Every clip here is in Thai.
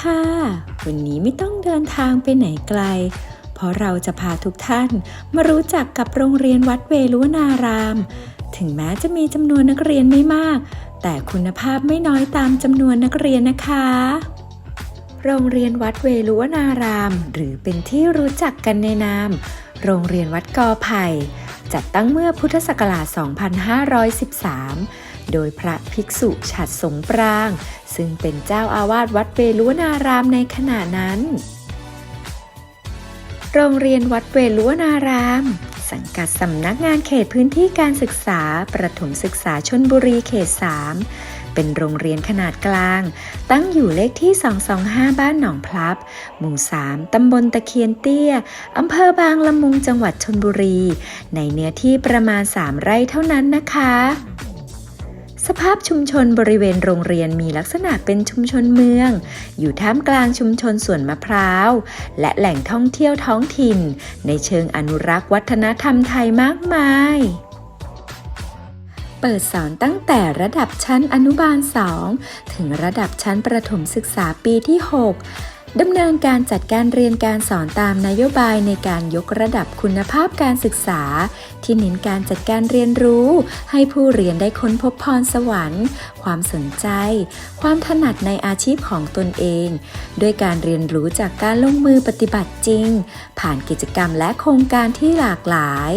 ค่ะ วันนี้ไม่ต้องเดินทางไปไหนไกล เพราะเราจะพาทุกท่านมารู้จักกับโรงเรียนวัดเวลุวนาราม ถึงแม้จะมีจำนวนนักเรียนไม่มาก แต่คุณภาพไม่น้อยตามจำนวนนักเรียนนะคะ โรงเรียนวัดเวลุวนาราม หรือเป็นที่รู้จักกันในนาม โรงเรียนวัดกอไผ่จัดตั้งเมื่อพุทธศักราช 2513 โดยพระภิกษุฉัดสงปราง ซึ่งเป็นเจ้าอาวาสวัดเวลุวนารามในขณะนั้น โรงเรียนวัดเวลุวนาราม สังกัดสำนักงานเขตพื้นที่การศึกษา ประถมศึกษาชนบุรีเขต 3เป็นโรงเรียนขนาดกลาง ตั้งอยู่เลขที่ 225 บ้านหนองพลับ หมู่ 3 ตำบลตะเคียนเตี้ย อำเภอบางละมุงจังหวัดชนบุรี ในเนื้อที่ประมาณ 3 ไร่เท่านั้นนะคะ สภาพชุมชนบริเวณโรงเรียนมีลักษณะเป็นชุมชนเมือง อยู่ท่ามกลางชุมชนสวนมะพร้าว และแหล่งท่องเที่ยวท้องถิ่น ในเชิงอนุรักษ์วัฒนธรรมไทยมากมาย เปิดสอนตั้งแต่ระดับชั้นอนุบาล 2 ถึงระดับชั้นประถมศึกษาปีที่ 6 ดำเนินการจัดการเรียนการสอนตามนโยบายในการยกระดับคุณภาพการศึกษา ที่เน้นการจัดการเรียนรู้ ให้ผู้เรียนได้ค้นพบพรสวรรค์ ความสนใจ ความถนัดในอาชีพของตนเอง ด้วยการเรียนรู้จากการลงมือปฏิบัติจริง ผ่านกิจกรรมและโครงการที่หลากหลาย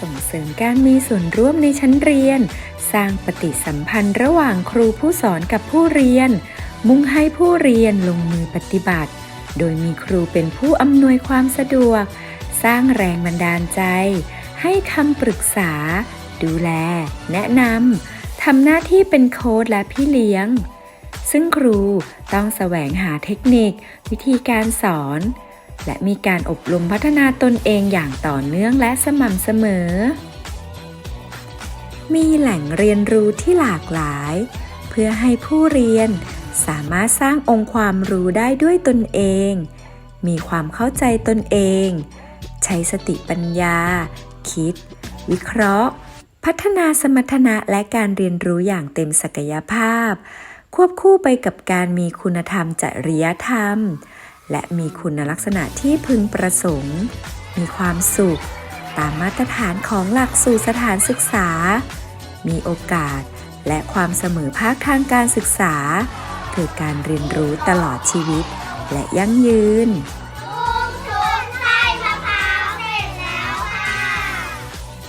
ส่งเสริมการมีส่วนร่วมในชั้นเรียน สร้างปฏิสัมพันธ์ระหว่างครูผู้สอนกับผู้เรียน มุ่งให้ผู้เรียนลงมือปฏิบัติ โดยมีครูเป็นผู้อำนวยความสะดวก สร้างแรงบันดาลใจ ให้คำปรึกษา ดูแล แนะนำทำหน้าที่เป็นโค้ดและพี่เลี้ยง ซึ่งครูต้องแสวงหาเทคนิค วิธีการสอน และมีการอบรมพัฒนาตนเองอย่างต่อเนื่องและสม่ำเสมอ มีแหล่งเรียนรู้ที่หลากหลาย เพื่อให้ผู้เรียน สามารถสร้างองค์ความรู้ได้ด้วยตนเอง มีความเข้าใจตนเอง ใช้สติปัญญา คิด วิเคราะห์ พัฒนาสมรรถนะและการเรียนรู้อย่างเต็มศักยภาพ ควบคู่ไปกับการมีคุณธรรมจริยธรรม และมีคุณลักษณะที่พึงประสงค์ มีความสุข ตามมาตรฐานของหลักสูตรสถานศึกษา มีโอกาสและความเสมอภาคทางการศึกษา เกิดการเรียนรู้ตลอดชีวิต และยั่งยืนกุ้งชุนไส้มะพร้าวเสร็จแล้วค่ะ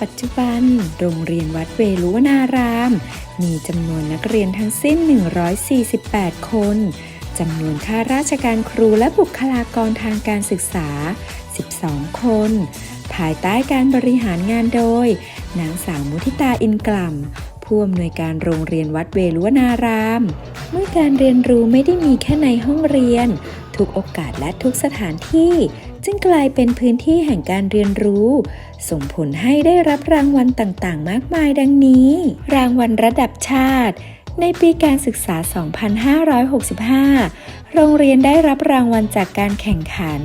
ปัจจุบัน โรงเรียนวัดเวลุวนาราม มีจำนวนนักเรียนทั้งสิ้น 148 คน จำนวนข้าราชการครูและบุคลากรทางการศึกษา 12 คน ภายใต้การบริหารงานโดย นางสาวมุทิตาอินกล่ำ ผู้อำนวยการโรงเรียนวัดเวลุวนาราม เมื่อการเรียนรู้ไม่ได้มีแค่ในห้องเรียน ทุกโอกาสและทุกสถานที่ จึงกลายเป็นพื้นที่แห่งการเรียนรู้ ส่งผลให้ได้รับรางวัลต่างๆ มากมายดังนี้ รางวัลระดับชาติ ในปีการศึกษา 2565โรงเรียนได้รับรางวัลจากการแข่งขัน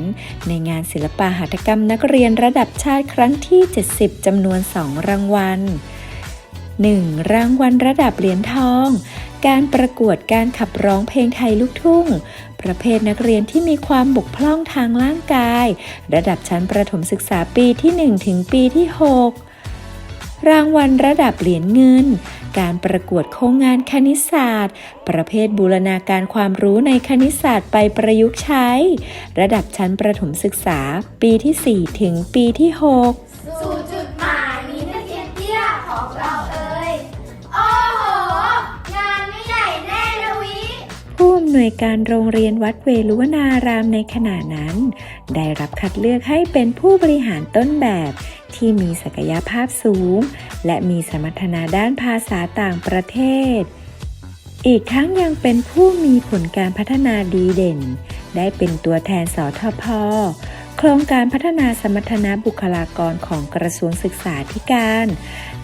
ในงานศิลปะหัตถกรรมนักเรียนระดับชาติครั้งที่ 70 จำนวน 2 รางวัล 1. รางวัลระดับเหรียญทอง การประกวดการขับร้องเพลงไทยลูกทุ่ง ประเภทนักเรียนที่มีความบกพร่องทางร่างกาย ระดับชั้นประถมศึกษาปีที่ 1 ถึงปีที่ 6 รางวัลระดับเหรียญเงิน การประกวดโครงงานคณิตศาสตร์ ประเภทบูรณาการความรู้ในคณิตศาสตร์ไปประยุกต์ใช้ ระดับชั้นประถมศึกษาปีที่ 4 ถึงปีที่ 6ำนวยการโรงเรียนวัดเวลุวนารามในขณะนั้น ได้รับคัดเลือกให้เป็นผู้บริหารต้นแบบ ที่มีศักยภาพสูง และมีสมรรถนะด้านภาษาต่างประเทศ อีกทั้งยังเป็นผู้มีผลการพัฒนาดีเด่น ได้เป็นตัวแทนสทพโครงการพัฒนาสมรรถนะบุคลากรของกระทรวงศึกษาธิการ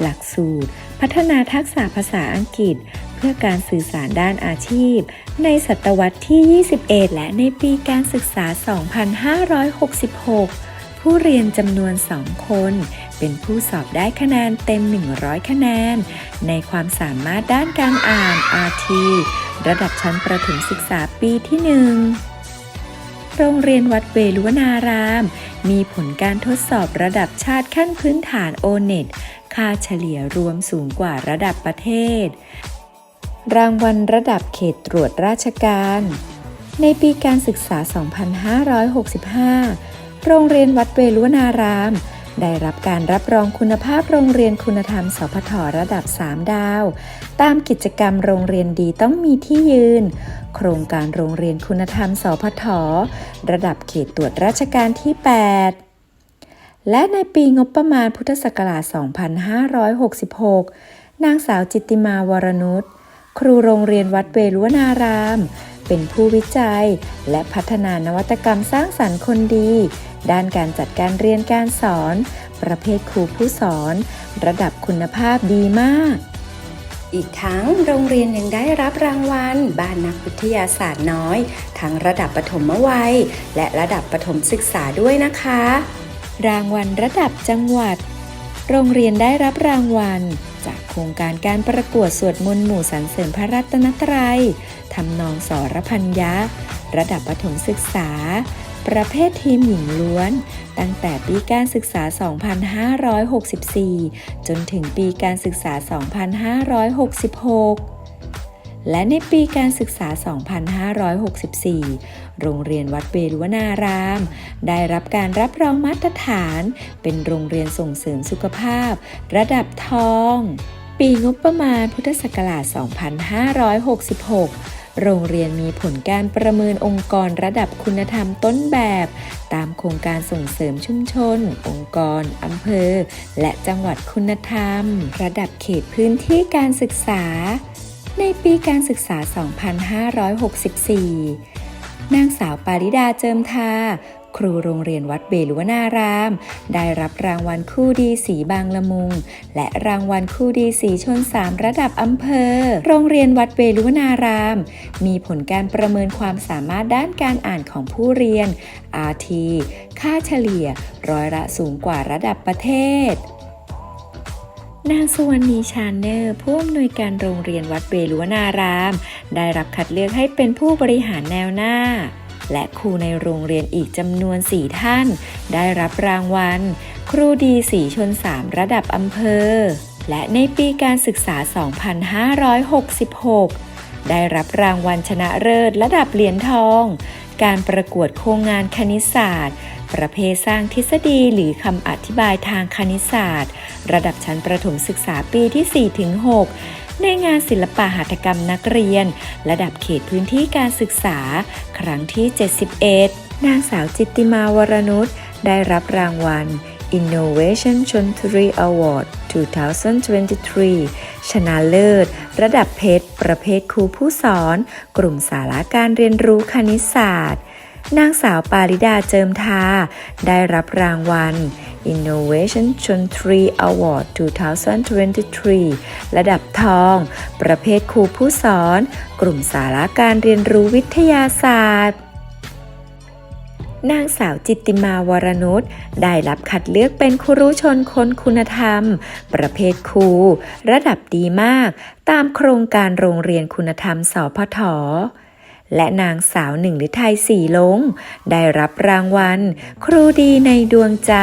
หลักสูตร พัฒนาทักษะภาษาอังกฤษ เพื่อการสื่อสารด้านอาชีพ ในศตวรรษที่ 21 และในปีการศึกษา 2566 ผู้เรียนจำนวน 2 คน เป็นผู้สอบได้คะแนนเต็ม 100 คะแนน ในความสามารถด้านการอ่าน RT ระดับชั้นประถมศึกษาปีที่หนึ่งโรงเรียนวัดเวลุวนาราม มีผลการทดสอบระดับชาติขั้นพื้นฐานโอเน็ต ค่าเฉลี่ยรวมสูงกว่าระดับประเทศ รางวัลระดับเขตตรวจราชการ ในปีการศึกษา 2565 โรงเรียนวัดเวลุวนาราม ได้รับการรับรองคุณภาพโรงเรียนคุณธรรมสพทระดับ 3 ดาว ตามกิจกรรมโรงเรียนดีต้องมีที่ยืน โครงการโรงเรียนคุณธรรมสพทระดับเขตตรวจราชการที่ 8และในปีงบประมาณพุทธศักราช 2566 นางสาวจิตติมาวรนุช ครูโรงเรียนวัดเวลุวนาราม เป็นผู้วิจัย และพัฒนานวัตกรรมสร้างสรรค์คนดี ด้านการจัดการเรียนการสอน ประเภทครูผู้สอน ระดับคุณภาพดีมาก อีกทั้งโรงเรียนยังได้รับรางวัล บ้านนักวิทยาศาสตร์น้อย ทั้งระดับปฐมวัย และระดับประถมศึกษาด้วยนะคะ รางวัลระดับจังหวัด โรงเรียนได้รับรางวัล จากโครงการการประกวดสวดมนต์หมู่สรรเสริญพระรัตนตรัยทำนองสรพัญญะ ระดับประถมศึกษา ประเภททีมหญิงล้วน ตั้งแต่ปีการศึกษา 2564 จนถึงปีการศึกษา 2566 และในปีการศึกษา 2564 โรงเรียนวัดเวรุวนาราม ได้รับการรับรองมาตรฐาน เป็นโรงเรียนส่งเสริมสุขภาพ ระดับทอง ปีงบประมาณพุทธศักราช 2566โรงเรียนมีผลการประเมินองค์กรระดับคุณธรรมต้นแบบ ตามโครงการส่งเสริมชุมชน องค์กร อำเภอ และจังหวัดคุณธรรม ระดับเขตพื้นที่การศึกษา ในปีการศึกษา 2564 นางสาวปาริดาเจิมทา ครูโรงเรียนวัดเบลุวนาราม ได้รับรางวัลคู่ดีสีบางละมุง และรางวัลคู่ดีสีชน3ระดับอำเภอ โรงเรียนวัดเบลุวนาราม มีผลการประเมินความสามารถด้านการอ่านของผู้เรียน RT ค่าเฉลี่ยร้อยละสูงกว่าระดับประเทศ นางสุวรรณีชาเนอร์ผู้อำนวยการโรงเรียนวัดเวลุวนาราม ได้รับคัดเลือกให้เป็นผู้บริหารแนวหน้า และครูในโรงเรียนอีกจำนวน 4 ท่าน ได้รับรางวัล ครูดีสีชน3ระดับอำเภอ และในปีการศึกษา 2566 ได้รับรางวัลชนะเลิศระดับเหรียญทอง การประกวดโครงงานคณิตศาสตร์ ประเภทสร้างทฤษฎีหรือคำอธิบายทางคณิตศาสตร์ ระดับชั้นประถมศึกษาปีที่ 4-6 ในงานศิลปะหัตถกรรมนักเรียน ระดับเขตพื้นที่การศึกษา ครั้งที่ 71 นางสาวจิตติมาวรนุชได้รับรางวัล Innovation ชนทรี Award 2023 ชนะเลิศ ระดับเพชร ประเภทครูผู้สอน กลุ่มสาระการเรียนรู้คณิตศาสตร์ นางสาวปาริดาเจิมทา ได้รับรางวัล Innovation ชนทรี Award 2023 ระดับทอง ประเภทครูผู้สอน กลุ่มสาระการเรียนรู้วิทยาศาสตร์ นางสาวจิตติมาวรนุชได้รับคัดเลือกเป็นครูชนคนคุณธรรม ประเภทครู ระดับดีมาก ตามโครงการโรงเรียนคุณธรรมสพทและนางสาวหนึ่งฤทัยสีลง ได้รับรางวัล ครูดีในดวงใจ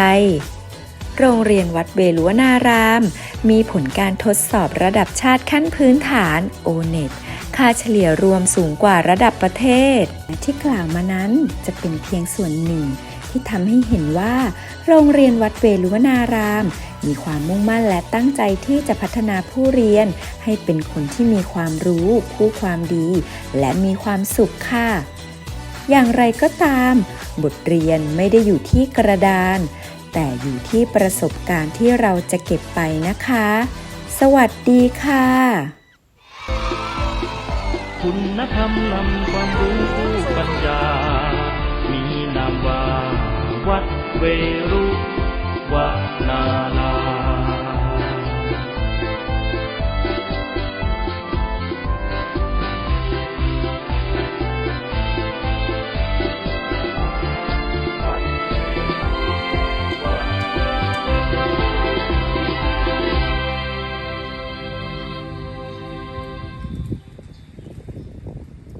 โรงเรียนวัดเวลุวนาราม มีผลการทดสอบระดับชาติขั้นพื้นฐานโอเน็ต ค่าเฉลี่ยรวมสูงกว่าระดับประเทศ ที่กล่าวมานั้นจะเป็นเพียงส่วนหนึ่ง ที่ทำให้เห็นว่า โรงเรียนวัดเวลุวนาราม มีความมุ่งมั่นและตั้งใจที่จะพัฒนาผู้เรียน ให้เป็นคนที่มีความรู้ผู้ความดี และมีความสุขค่ะ อย่างไรก็ตาม บทเรียนไม่ได้อยู่ที่กระดาน แต่อยู่ที่ประสบการณ์ที่เราจะเก็บไปนะคะ สวัสดีค่ะ คุณธรรมนำความรู้ปัญญา มีนามว่า วัดเวรุว